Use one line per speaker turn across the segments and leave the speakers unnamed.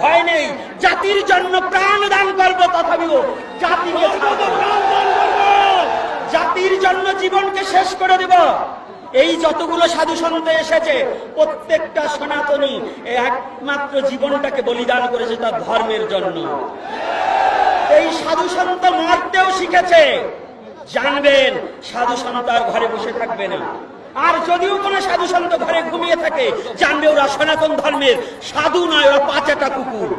ভয় নেই। জাতির জন্য প্রাণ দান করব তথাপিও জাতির জন্য জীবনকে শেষ করে দেব। এই যতগুলো সাধু সন্ত এসেছে, প্রত্যেকটা সনাতনী একমাত্র জীবনটাকে বলিদান করেছে তার ধর্মের জন্য। এই সাধু সন্ত মারতেও শিখেছে। জানবেন, সাধু সন্ত আর ঘরে বসে থাকবে না। আর যদিও কোনো সাধু সন্ত ঘরে ঘুমিয়ে থাকে জানবে ওরা সনাতন ধর্মের সাধু নয়, ওরা পাঁচাটা কুকুর।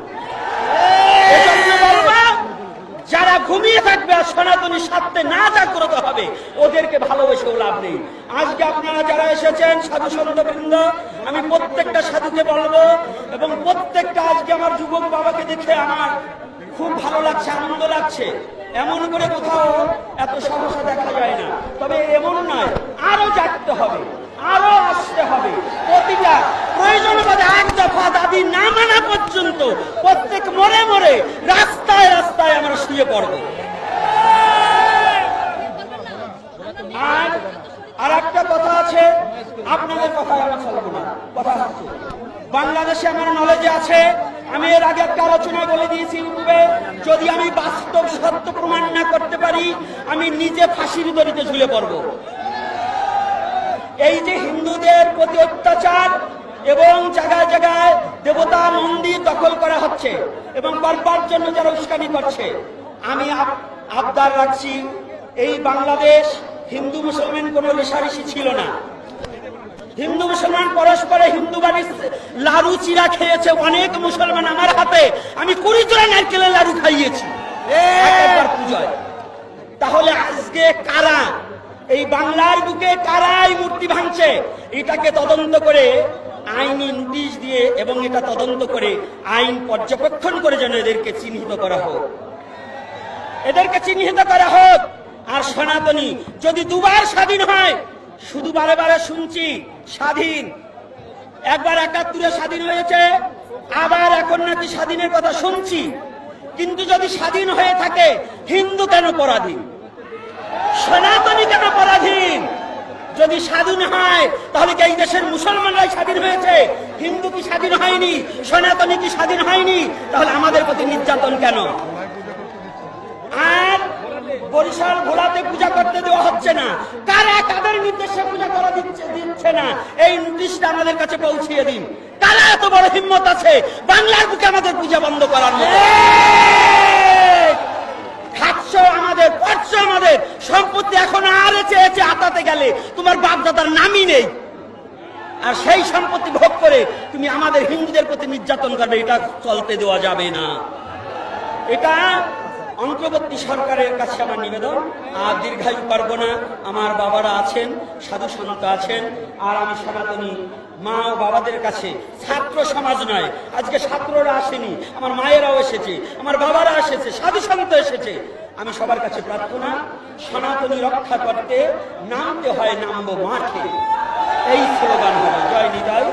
যারা ঘুমিয়ে থাকবে আর সনাতনী স্বার্থে না জাগ্রত হবে, ওদেরকে ভালোবেসেও লাভ নেই। আজকে আপনারা যারা এসেছেন, সাধু সন্ত বৃন্দ আমি প্রত্যেকটা সাধুকে বলব, এবং প্রত্যেকটা আজকে আমার যুবক বাবাকে দেখে আমার খুব ভালো লাগছে, আনন্দ লাগছে। এমন করে কোথাও এত সহসা দেখা যায় না। তবে এমন নয়, আরও জাগতে হবে। দফা দাবি না মানা পর্যন্ত প্রত্যেক মরে মরে রাস্তায় রাস্তায় আমরা শুয়ে পড়ব। আর একটা কথা আছে, আপনাদের কথা আমি চলবো না। কথা বাংলাদেশে আমার নলেজে আছে, আমি এর আগে একটা আলোচনায় বলে দিয়েছি ইউটিউবে, যদি আমি বাস্তব সত্য প্রমাণ না করতে পারি, আমি নিজে ফাঁসির দড়িতে ঝুলে পড়ব। এই যে হিন্দুদের প্রতি অত্যাচার এবং জায়গায় জায়গায় দেবতা মন্দির দখল করা হচ্ছে এবং করবার জন্য যারা উস্কানি করছে। আমি আবদার রাখছি এই বাংলাদেশ হিন্দু মুসলমান কোনো রেশারেশি ছিল না। হিন্দু মুসলমান পরস্পরে হিন্দু বাড়ির লাড়ু চিরা খেয়েছে অনেক মুসলমান আমার হাতে। আমি কুড়ি জোড়া নারকেলের লাড়ু খাইয়েছি। পুজোয়। তাহলে আজকে কারা? এই বাংলার বুকে কারা এই মূর্তি ভাঙছে? এটাকে তদন্ত করে আইনি নোটিশ দিয়ে এবং এটা তদন্ত করে আইন পর্যবেক্ষণ করে যেন এদেরকে চিহ্নিত করা হোক। এদেরকে চিহ্নিত করা হোক। আর সনাতনী, যদি দুবার স্বাধীন হয়, শুধু বারে বারে শুনছি, স্বাধীন। একবার একাত্তরে স্বাধীন হয়েছে, আবার এখন নাকি স্বাধীনের কথা শুনছি। কিন্তু যদি স্বাধীন হয়ে থাকে, হিন্দু কেন পরাধীন? সনাতনী কেন পরাধীন? যদি স্বাধীন হয়, তাহলে এই দেশের মুসলমানরাই স্বাধীন হয়েছে, হিন্দু কি স্বাধীন হয়নি, সনাতনী কি স্বাধীন হয়নি, তাহলে আমাদের প্রতি নির্যাতন কেন? আর বরিশাল ঘোড়াতে পূজা করতে দেওয়া হচ্ছে না। কারা কাদের নির্দেশে পূজা করা দিচ্ছে দিচ্ছে না? এই নোটিশটা আমাদের কাছে পৌঁছিয়ে দিন। কারা এত বড় হিম্মত আছে? বাংলার বুকে আমাদের পূজা বন্ধ করার মতো খাচ্ছ আমাদের পড়ছ আমাদের সম্পত্তি এখন আর চেয়েছে গেলে তোমার বাপদাদার নামই নেই। আর সেই সম্পত্তি ভোগ করে তুমি আমাদের হিন্দুদের প্রতি নির্যাতন করবে, এটা চলতে দেওয়া যাবে না। এটা অন্তর্বর্তী সরকারের কাছে আমার নিবেদন, আর দীর্ঘায়ু পারব না। আমার বাবারা আছেন, সাধু সন্ত আছেন, আর আমি সনাতনী। মা ও বাবাদের কাছে ছাত্র সমাজ নয়। আজকে ছাত্ররা আসেনি, আমার মায়েরাও এসেছে, আমার বাবারা এসেছে, সাধু সন্ত এসেছে। আমি সবার কাছে প্রার্থনা, সনাতনী রক্ষা করতে নামতে হয়, নামবো মাঠে। এই স্লোগান হবে, জয় নিতাই,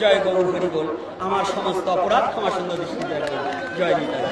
জয় গৌর হরিবোল। আমার সমস্ত অপরাধ ক্ষমা সুন্দর দৃষ্টি জয় নিতাই।